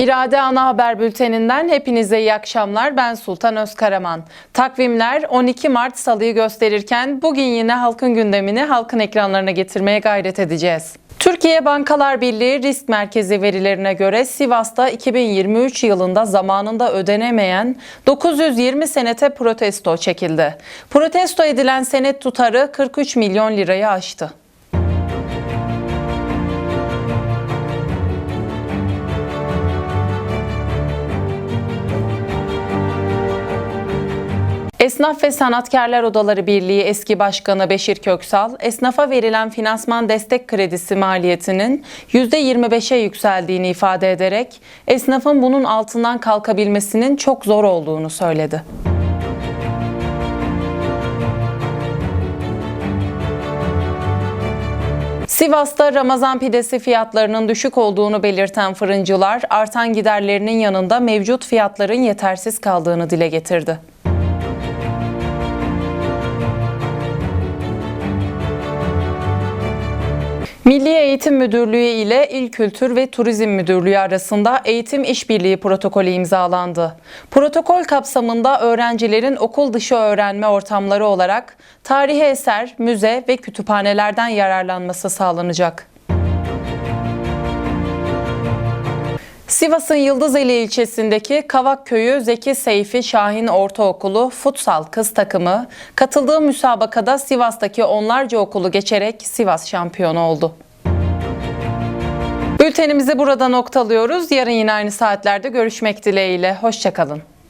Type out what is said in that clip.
İrade Ana Haber Bülteninden hepinize iyi akşamlar. Ben Sultan Özkaraman. Takvimler 12 Mart Salı'yı gösterirken bugün yine halkın gündemini halkın ekranlarına getirmeye gayret edeceğiz. Türkiye Bankalar Birliği Risk Merkezi verilerine göre Sivas'ta 2023 yılında zamanında ödenemeyen 920 senete protesto çekildi. Protesto edilen senet tutarı 43 milyon lirayı aştı. Esnaf ve Sanatkarlar Odaları Birliği eski başkanı Beşir Köksal, esnafa verilen finansman destek kredisi maliyetinin %25'e yükseldiğini ifade ederek esnafın bunun altından kalkabilmesinin çok zor olduğunu söyledi. Sivas'ta Ramazan pidesi fiyatlarının düşük olduğunu belirten fırıncılar, artan giderlerinin yanında mevcut fiyatların yetersiz kaldığını dile getirdi. Milli Eğitim Müdürlüğü ile İl Kültür ve Turizm Müdürlüğü arasında eğitim işbirliği protokolü imzalandı. Protokol kapsamında öğrencilerin okul dışı öğrenme ortamları olarak tarihi eser, müze ve kütüphanelerden yararlanması sağlanacak. Sivas'ın Yıldızeli ilçesindeki Kavak Köyü Zeki Seyfi Şahin Ortaokulu futsal kız takımı katıldığı müsabakada Sivas'taki onlarca okulu geçerek Sivas şampiyonu oldu. Bültenimizi burada noktalıyoruz. Yarın yine aynı saatlerde görüşmek dileğiyle. Hoşçakalın.